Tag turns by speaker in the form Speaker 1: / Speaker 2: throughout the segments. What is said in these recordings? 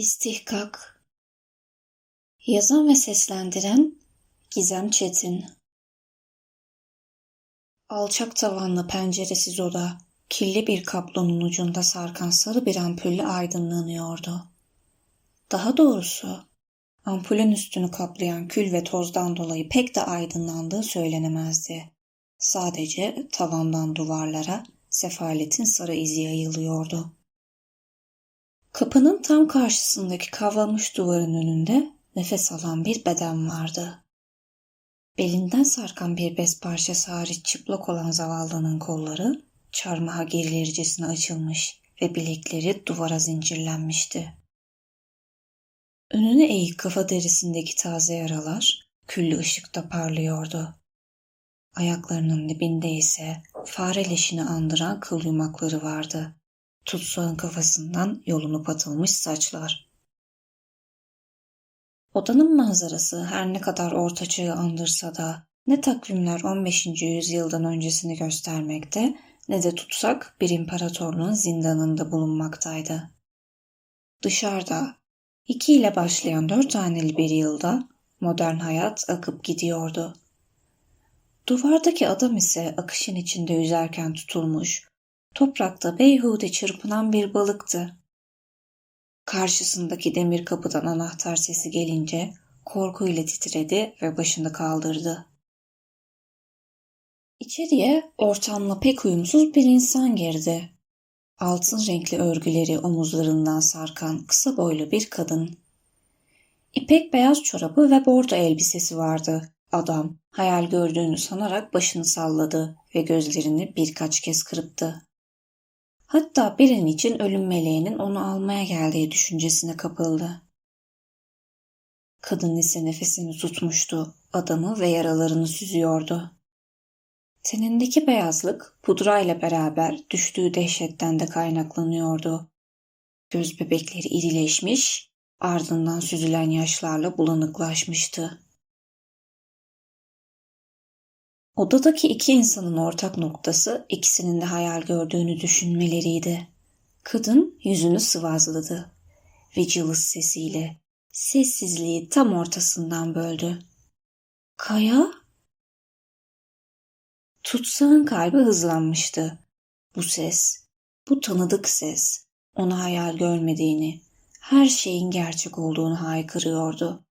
Speaker 1: İstihkak Yazan ve seslendiren Gizem Çetin Alçak tavanlı penceresiz oda, kirli bir kablonun ucunda sarkan sarı bir ampulle aydınlanıyordu. Daha doğrusu, ampulün üstünü kaplayan kül ve tozdan dolayı pek de aydınlandığı söylenemezdi. Sadece tavandan duvarlara sefaletin sarı izi yayılıyordu. Kapının tam karşısındaki kavramış duvarın önünde nefes alan bir beden vardı. Belinden sarkan bir bez parçası hariç çıplak olan zavallının kolları çarmıha gerilircesine açılmış ve bilekleri duvara zincirlenmişti. Önüne eğik kafa derisindeki taze yaralar küllü ışıkta parlıyordu. Ayaklarının dibinde ise fare leşini andıran kıl yumakları vardı tutsağın kafasından yolunup atılmış saçlar. Odanın manzarası her ne kadar orta çağı andırsa da ne takvimler 15. yüzyıldan öncesini göstermekte ne de tutsak bir imparatorluğun zindanında bulunmaktaydı. Dışarıda iki ile başlayan dört haneli bir yılda modern hayat akıp gidiyordu. Duvardaki adam ise akışın içinde yüzerken tutulmuş, toprakta beyhude çırpınan bir balıktı. Karşısındaki demir kapıdan anahtar sesi gelince korkuyla titredi ve başını kaldırdı. İçeriye ortamla pek uyumsuz bir insan girdi. Altın renkli örgüleri omuzlarından sarkan kısa boylu bir kadın. İpek beyaz çorabı ve bordo elbisesi vardı. Adam hayal gördüğünü sanarak başını salladı ve gözlerini birkaç kez kırptı. Hatta birinin için ölüm meleğinin onu almaya geldiği düşüncesine kapıldı. Kadın ise nefesini tutmuştu, adamı ve yaralarını süzüyordu. Tenindeki beyazlık pudrayla beraber düştüğü dehşetten de kaynaklanıyordu. Göz bebekleri irileşmiş, ardından süzülen yaşlarla bulanıklaşmıştı. Odadaki iki insanın ortak noktası ikisinin de hayal gördüğünü düşünmeleriydi. Kadın yüzünü sıvazladı. Vigilus sesiyle sessizliği tam ortasından böldü. Kaya? Tutsağın kalbi hızlanmıştı. Bu ses, bu tanıdık ses, ona hayal görmediğini, her şeyin gerçek olduğunu haykırıyordu.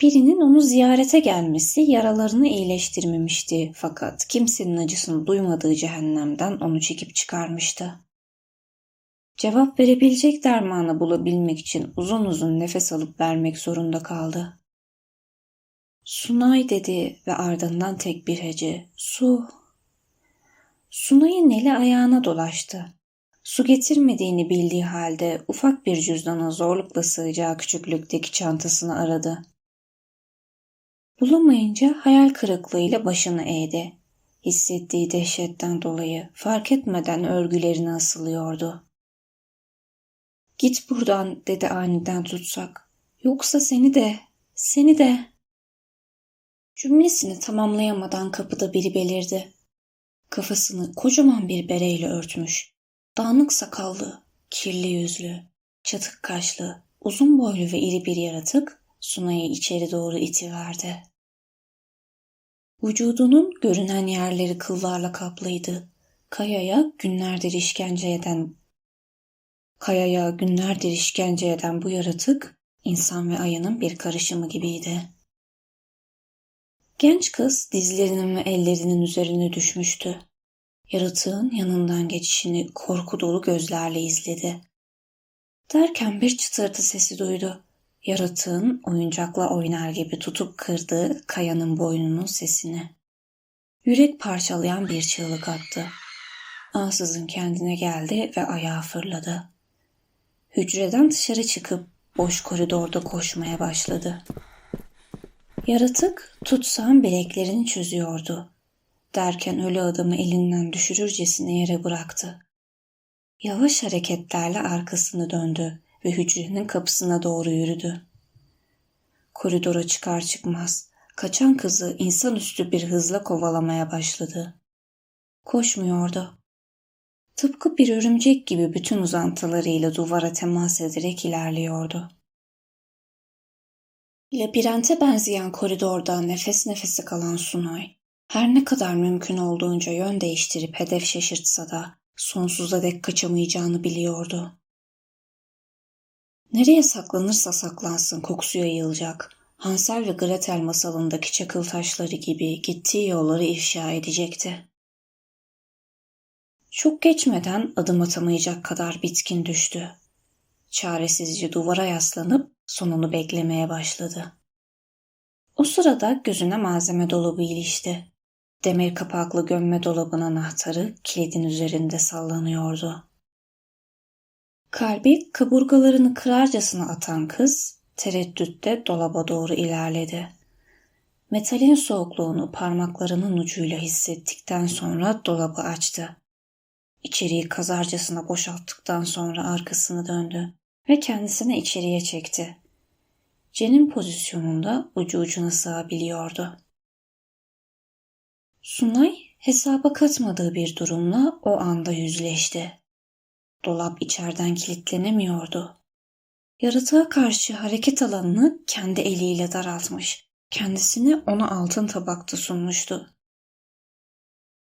Speaker 1: Birinin onu ziyarete gelmesi yaralarını iyileştirmemişti fakat kimsenin acısını duymadığı cehennemden onu çekip çıkarmıştı. Cevap verebilecek dermanı bulabilmek için uzun uzun nefes alıp vermek zorunda kaldı. Sunay dedi ve ardından tek bir hece. Su. Sunay'ın eli ayağına dolaştı. Su getirmediğini bildiği halde ufak bir cüzdana zorlukla sığacağı küçüklükteki çantasını aradı. Bulamayınca hayal kırıklığıyla başını eğdi. Hissettiği dehşetten dolayı fark etmeden örgülerine asılıyordu. Git buradan dedi aniden tutsak. Yoksa seni de, seni de. Cümlesini tamamlayamadan kapıda biri belirdi. Kafasını kocaman bir bereyle örtmüş. Dağınık sakallı, kirli yüzlü, çatık kaşlı, uzun boylu ve iri bir yaratık Sunay'ı içeri doğru itiverdi. Vücudunun görünen yerleri kıllarla kaplıydı. Kayaya günlerdir işkence eden Kayaya günlerdir işkence eden bu yaratık insan ve ayının bir karışımı gibiydi. Genç kız dizlerinin ve ellerinin üzerine düşmüştü. Yaratığın yanından geçişini korku dolu gözlerle izledi. Derken bir çıtırtı sesi duydu. Yaratığın oyuncakla oynar gibi tutup kırdığı kayanın boynunun sesini. Yürek parçalayan bir çığlık attı. Ansızın kendine geldi ve ayağa fırladı. Hücreden dışarı çıkıp boş koridorda koşmaya başladı. Yaratık tutsam bileklerini çözüyordu. Derken ölü adamı elinden düşürürcesine yere bıraktı. Yavaş hareketlerle arkasını döndü ve hücrenin kapısına doğru yürüdü. Koridora çıkar çıkmaz kaçan kızı insanüstü bir hızla kovalamaya başladı. Koşmuyordu. Tıpkı bir örümcek gibi bütün uzantılarıyla duvara temas ederek ilerliyordu. Labirente benzeyen koridorda nefes nefese kalan Sunay, her ne kadar mümkün olduğunca yön değiştirip hedef şaşırtsa da sonsuza dek kaçamayacağını biliyordu. Nereye saklanırsa saklansın kokusu yayılacak. Hansel ve Gretel masalındaki çakıl taşları gibi gittiği yolları ifşa edecekti. Çok geçmeden adım atamayacak kadar bitkin düştü. Çaresizce duvara yaslanıp sonunu beklemeye başladı. O sırada gözüne malzeme dolabı ilişti. Demir kapaklı gömme dolabın anahtarı kilidin üzerinde sallanıyordu. Kalbi kaburgalarını kırarcasına atan kız tereddütte dolaba doğru ilerledi. Metalin soğukluğunu parmaklarının ucuyla hissettikten sonra dolabı açtı. İçeriği kazarcasına boşalttıktan sonra arkasını döndü ve kendisini içeriye çekti. Cenin pozisyonunda ucu ucuna sığabiliyordu. Sunay hesaba katmadığı bir durumla o anda yüzleşti. Dolap içeriden kilitlenemiyordu. Yaratığa karşı hareket alanını kendi eliyle daraltmış, kendisini ona altın tabakta sunmuştu.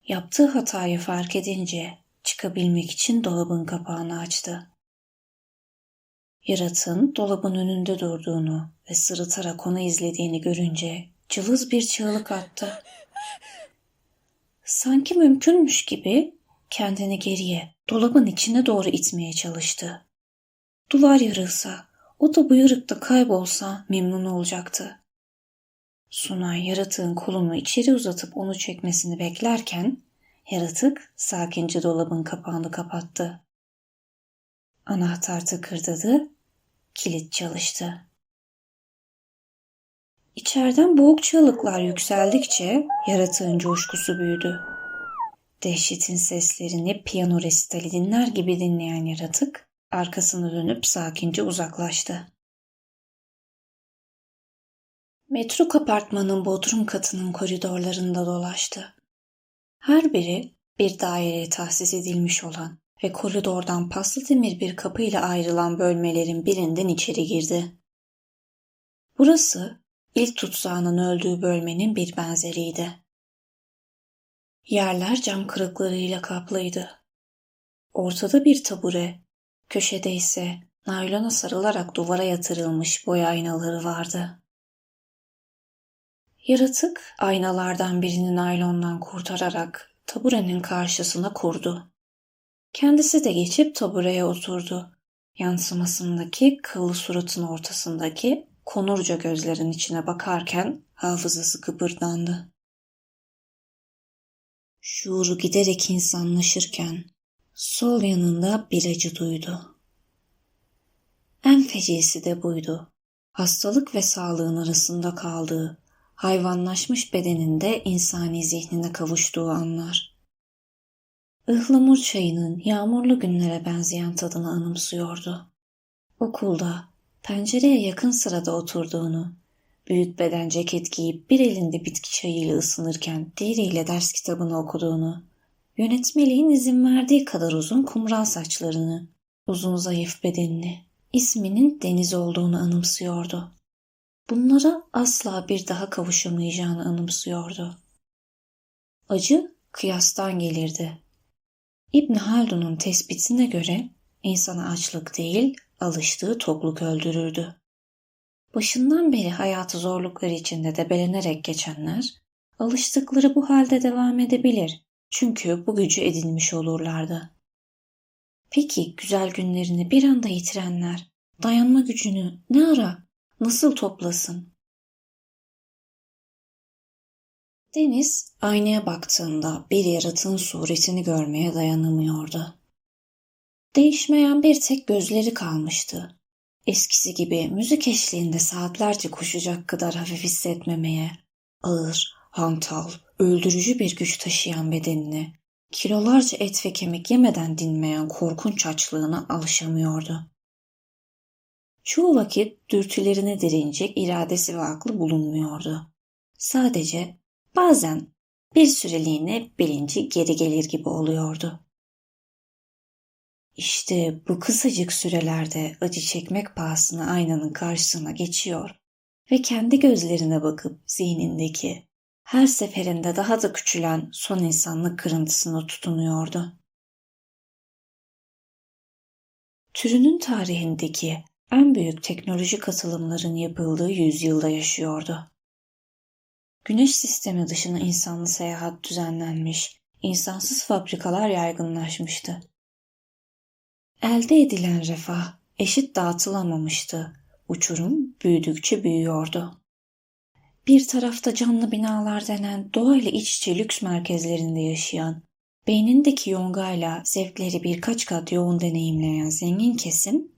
Speaker 1: Yaptığı hatayı fark edince çıkabilmek için dolabın kapağını açtı. Yaratığın dolabın önünde durduğunu ve sırıtarak onu izlediğini görünce cılız bir çığlık attı. Sanki mümkünmüş gibi kendini geriye, dolabın içine doğru itmeye çalıştı. Duvar yarılsa, o da bu yarıkta kaybolsa memnun olacaktı. Sunay yaratığın kolunu içeri uzatıp onu çekmesini beklerken yaratık sakince dolabın kapağını kapattı. Anahtar tıkırdadı, kilit çalıştı. İçeriden boğuk çığlıklar yükseldikçe yaratığın coşkusu büyüdü. Dehşetin seslerini piyano resitali dinler gibi dinleyen yaratık arkasını dönüp sakince uzaklaştı. Metruk apartmanın bodrum katının koridorlarında dolaştı. Her biri bir daireye tahsis edilmiş olan ve koridordan paslı demir bir kapıyla ayrılan bölmelerin birinden içeri girdi. Burası ilk tutsağının öldüğü bölmenin bir benzeriydi. Yerler cam kırıklarıyla kaplıydı. Ortada bir tabure, köşede ise naylona sarılarak duvara yatırılmış boy aynaları vardı. Yaratık aynalardan birini naylondan kurtararak taburenin karşısına kurdu. Kendisi de geçip tabureye oturdu. Yansımasındaki kıllı suratın ortasındaki konurca gözlerin içine bakarken hafızası kıpırdandı. Şuuru giderek insanlaşırken sol yanında bir acı duydu. En fecisi de buydu. Hastalık ve sağlığın arasında kaldığı, hayvanlaşmış bedeninde insani zihnine kavuştuğu anlar. Ihlamur çayının yağmurlu günlere benzeyen tadını anımsıyordu. Okulda pencereye yakın sırada oturduğunu, büyük beden ceket giyip bir elinde bitki çayıyla ısınırken diğeriyle ders kitabını okuduğunu, yönetmeliğin izin verdiği kadar uzun kumral saçlarını, uzun zayıf bedenini, isminin Deniz olduğunu anımsıyordu. Bunlara asla bir daha kavuşamayacağını anımsıyordu. Acı kıyastan gelirdi. İbn Haldun'un tespitine göre insana açlık değil, alıştığı tokluk öldürürdü. Başından beri hayatı zorlukları içinde debelenerek geçenler, alıştıkları bu halde devam edebilir. Çünkü bu gücü edinmiş olurlardı. Peki güzel günlerini bir anda yitirenler, dayanma gücünü ne ara, nasıl toplasın? Deniz aynaya baktığında bir yaratığın suretini görmeye dayanamıyordu. Değişmeyen bir tek gözleri kalmıştı. Eskisi gibi müzik eşliğinde saatlerce koşacak kadar hafif hissetmemeye, ağır, hantal, öldürücü bir güç taşıyan bedenini, kilolarca et ve kemik yemeden dinmeyen korkunç açlığına alışamıyordu. Çoğu vakit dürtülerine direnecek iradesi ve aklı bulunmuyordu. Sadece bazen bir süreliğine bilinci geri gelir gibi oluyordu. İşte bu kısacık sürelerde acı çekmek pahasına aynanın karşısına geçiyor ve kendi gözlerine bakıp zihnindeki her seferinde daha da küçülen son insanlık kırıntısına tutunuyordu. Türünün tarihindeki en büyük teknolojik atılımların yapıldığı yüzyılda yaşıyordu. Güneş sistemi dışına insanlı seyahat düzenlenmiş, insansız fabrikalar yaygınlaşmıştı. Elde edilen refah eşit dağıtılamamıştı. Uçurum büyüdükçe büyüyordu. Bir tarafta canlı binalar denen doğayla iç içe lüks merkezlerinde yaşayan, beynindeki yongayla zevkleri birkaç kat yoğun deneyimleyen zengin kesim,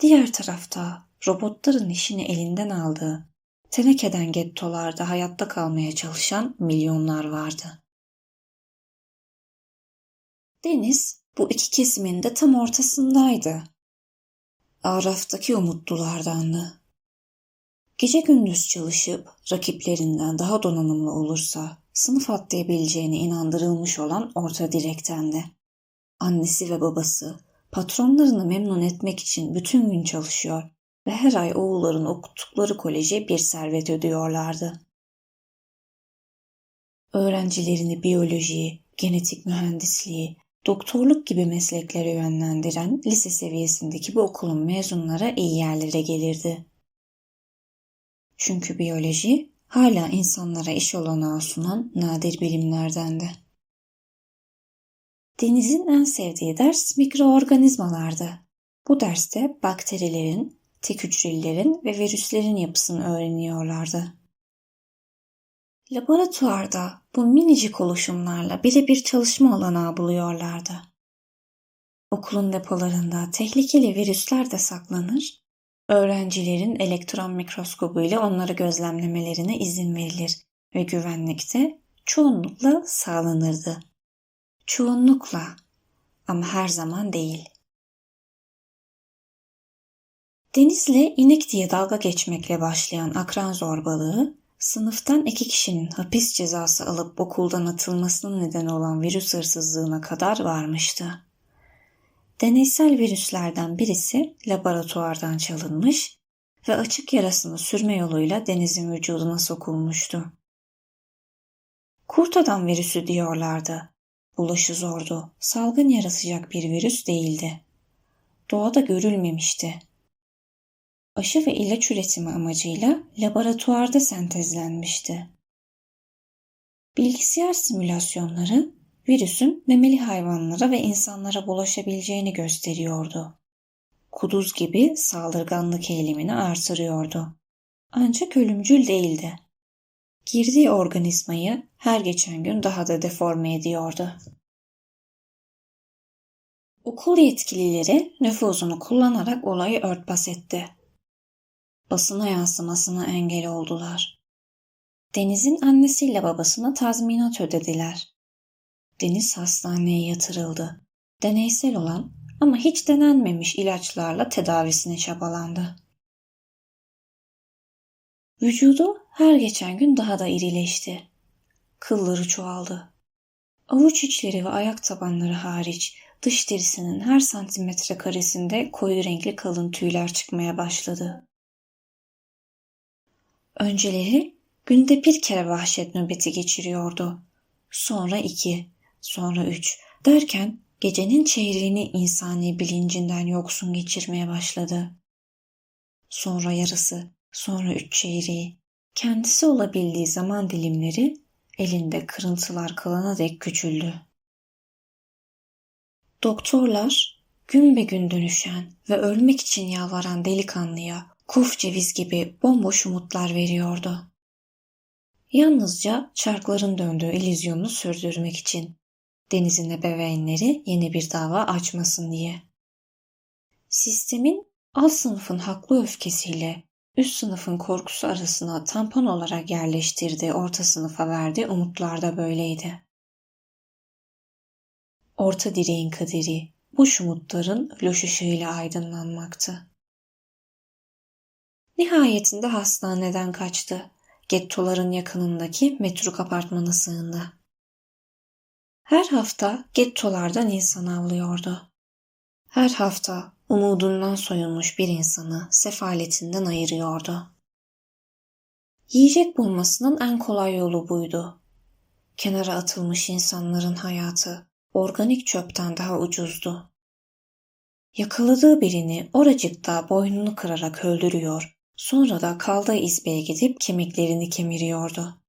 Speaker 1: diğer tarafta robotların işini elinden aldığı, tenekeden gettolarda hayatta kalmaya çalışan milyonlar vardı. Deniz bu iki kesimin de tam ortasındaydı. Araf'taki umutlulardandı. Gece gündüz çalışıp rakiplerinden daha donanımlı olursa sınıf atlayabileceğine inandırılmış olan orta direktendi. Annesi ve babası patronlarını memnun etmek için bütün gün çalışıyor ve her ay oğulların okuttukları koleje bir servet ödüyorlardı. Öğrencilerini biyoloji, genetik mühendisliği, doktorluk gibi mesleklere yönlendiren lise seviyesindeki bu okulun mezunları iyi yerlere gelirdi. Çünkü biyoloji hala insanlara iş olanağı sunan nadir bilimlerdendi. Deniz'in en sevdiği ders mikroorganizmalardı. Bu derste bakterilerin, tek hücrelilerin ve virüslerin yapısını öğreniyorlardı. Laboratuvarda bu minicik oluşumlarla birebir çalışma olanağı buluyorlardı. Okulun depolarında tehlikeli virüsler de saklanır, öğrencilerin elektron mikroskobu ile onları gözlemlemelerine izin verilir ve güvenlikte çoğunlukla sağlanırdı. Çoğunlukla ama her zaman değil. Denizle inek diye dalga geçmekle başlayan akran zorbalığı Sınıftan iki kişinin hapis cezası alıp okuldan atılmasına neden olan virüs hırsızlığına kadar varmıştı. Deneysel virüslerden birisi laboratuvardan çalınmış ve açık yarasını sürme yoluyla denizin vücuduna sokulmuştu. Kurt adam virüsü diyorlardı. Bulaşı zordu. Salgın yaratacak bir virüs değildi. Doğada görülmemişti aşı ve ilaç üretimi amacıyla laboratuvarda sentezlenmişti. Bilgisayar simülasyonları virüsün memeli hayvanlara ve insanlara bulaşabileceğini gösteriyordu. Kuduz gibi saldırganlık eğilimini artırıyordu. Ancak ölümcül değildi. Girdiği organizmayı her geçen gün daha da deforme ediyordu. Okul yetkilileri nüfuzunu kullanarak olayı örtbas etti basına yansımasına engel oldular. Deniz'in annesiyle babasına tazminat ödediler. Deniz hastaneye yatırıldı. Deneysel olan ama hiç denenmemiş ilaçlarla tedavisine çabalandı. Vücudu her geçen gün daha da irileşti. Kılları çoğaldı. Avuç içleri ve ayak tabanları hariç dış derisinin her santimetre karesinde koyu renkli kalın tüyler çıkmaya başladı. Önceleri günde bir kere vahşet nöbeti geçiriyordu. Sonra iki, sonra üç derken gecenin çeyreğini insani bilincinden yoksun geçirmeye başladı. Sonra yarısı, sonra üç çeyreği. Kendisi olabildiği zaman dilimleri elinde kırıntılar kalana dek küçüldü. Doktorlar gün be gün dönüşen ve ölmek için yalvaran delikanlıya kuf ceviz gibi bomboş umutlar veriyordu. Yalnızca çarkların döndüğü illüzyonunu sürdürmek için. Deniz'in ebeveynleri yeni bir dava açmasın diye. Sistemin alt sınıfın haklı öfkesiyle üst sınıfın korkusu arasına tampon olarak yerleştirdiği orta sınıfa verdiği umutlar da böyleydi. Orta direğin kaderi bu umutların loş ışığıyla aydınlanmaktı. Nihayetinde hastaneden kaçtı. Gettoların yakınındaki metruk apartmana sığındı. Her hafta gettolardan insan avlıyordu. Her hafta umudundan soyulmuş bir insanı sefaletinden ayırıyordu. Yiyecek bulmasının en kolay yolu buydu. Kenara atılmış insanların hayatı organik çöpten daha ucuzdu. Yakaladığı birini oracıkta boynunu kırarak öldürüyor, sonra da kaldığı izbeye gidip kemiklerini kemiriyordu.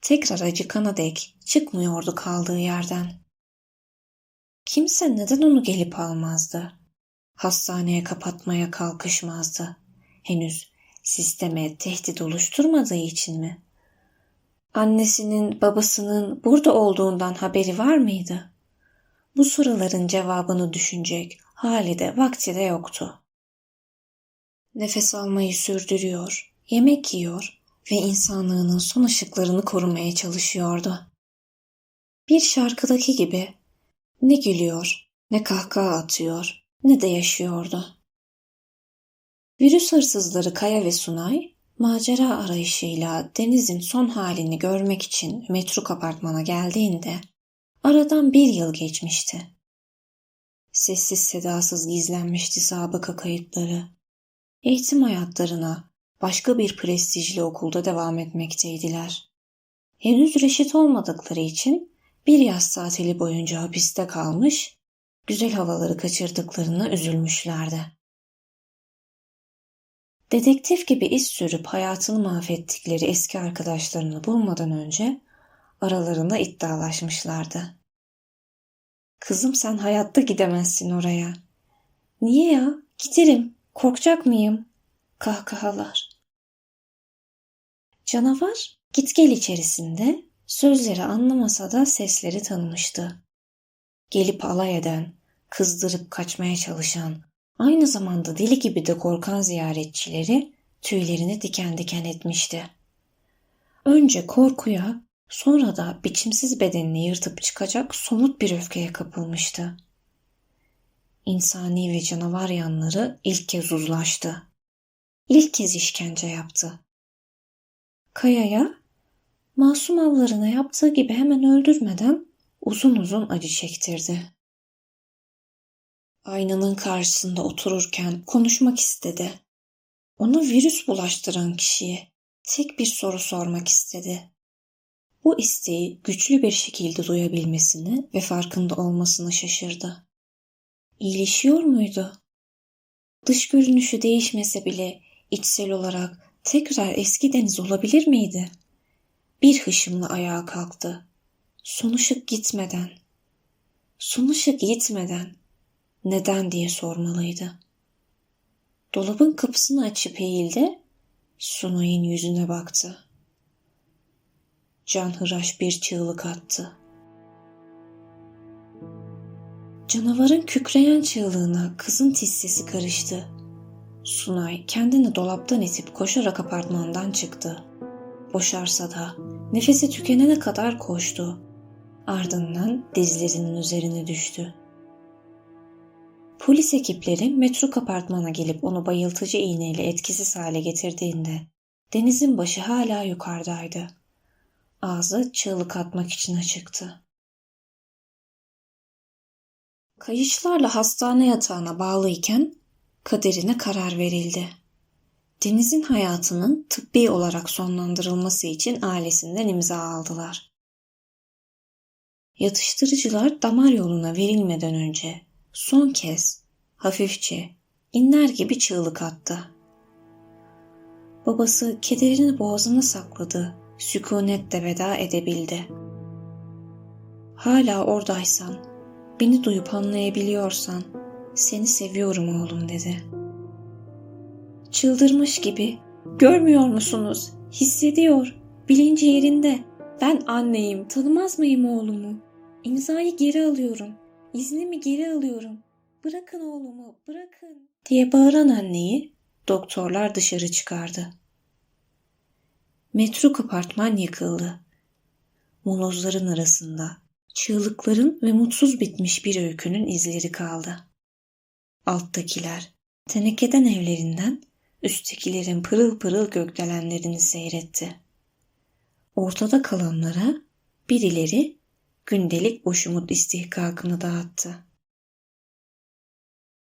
Speaker 1: Tekrar acıkana dek çıkmıyordu kaldığı yerden. Kimse neden onu gelip almazdı? Hastaneye kapatmaya kalkışmazdı. Henüz sisteme tehdit oluşturmadığı için mi? Annesinin, babasının burada olduğundan haberi var mıydı? Bu soruların cevabını düşünecek hali de vakti de yoktu. Nefes almayı sürdürüyor, yemek yiyor ve insanlığının son ışıklarını korumaya çalışıyordu. Bir şarkıdaki gibi ne gülüyor, ne kahkaha atıyor, ne de yaşıyordu. Virüs hırsızları Kaya ve Sunay, macera arayışıyla denizin son halini görmek için metruk apartmana geldiğinde aradan bir yıl geçmişti. Sessiz sedasız gizlenmişti sabıka kayıtları. Eğitim hayatlarına başka bir prestijli okulda devam etmekteydiler. Henüz reşit olmadıkları için bir yaz tatili boyunca hapiste kalmış, güzel havaları kaçırdıklarına üzülmüşlerdi. Dedektif gibi iz sürüp hayatını mahvettikleri eski arkadaşlarını bulmadan önce aralarında iddialaşmışlardı. Kızım sen hayatta gidemezsin oraya. Niye ya? Giderim. Korkacak mıyım? Kahkahalar. Canavar git gel içerisinde sözleri anlamasa da sesleri tanımıştı. Gelip alay eden, kızdırıp kaçmaya çalışan, aynı zamanda deli gibi de korkan ziyaretçileri tüylerini diken diken etmişti. Önce korkuya, Sonra da biçimsiz bedenini yırtıp çıkacak somut bir öfkeye kapılmıştı. İnsani ve canavar yanları ilk kez uzlaştı. İlk kez işkence yaptı. Kaya'ya masum avlarına yaptığı gibi hemen öldürmeden uzun uzun acı çektirdi. Aynanın karşısında otururken konuşmak istedi. Ona virüs bulaştıran kişiye tek bir soru sormak istedi bu isteği güçlü bir şekilde duyabilmesini ve farkında olmasını şaşırdı. İyileşiyor muydu? Dış görünüşü değişmese bile içsel olarak tekrar eski Deniz olabilir miydi? Bir hışımla ayağa kalktı. Son gitmeden. Son gitmeden. Neden diye sormalıydı. Dolabın kapısını açıp eğildi. Sunay'ın yüzüne baktı. Can hıraş bir çığlık attı. Canavarın kükreyen çığlığına kızın tiz sesi karıştı. Sunay kendini dolaptan itip koşarak apartmandan çıktı. Boşarsa da nefesi tükenene kadar koştu. Ardından dizlerinin üzerine düştü. Polis ekipleri metruk apartmana gelip onu bayıltıcı iğneyle etkisiz hale getirdiğinde Deniz'in başı hala yukarıdaydı. Ağzı çığlık atmak için açıktı. Kayışlarla hastane yatağına bağlıyken kaderine karar verildi. Deniz'in hayatının tıbbi olarak sonlandırılması için ailesinden imza aldılar. Yatıştırıcılar damar yoluna verilmeden önce son kez hafifçe inler gibi çığlık attı. Babası kederini boğazına sakladı sükunetle veda edebildi. Hala oradaysan, beni duyup anlayabiliyorsan, seni seviyorum oğlum dedi. Çıldırmış gibi, görmüyor musunuz? Hissediyor, bilinci yerinde. Ben anneyim, tanımaz mıyım oğlumu? İmzayı geri alıyorum, iznimi geri alıyorum. Bırakın oğlumu, bırakın. Diye bağıran anneyi doktorlar dışarı çıkardı. Metruk apartman yıkıldı. Molozların arasında çığlıkların ve mutsuz bitmiş bir öykünün izleri kaldı. Alttakiler tenekeden evlerinden üsttekilerin pırıl pırıl gökdelenlerini seyretti. Ortada kalanlara birileri gündelik boş umut istihkakını dağıttı.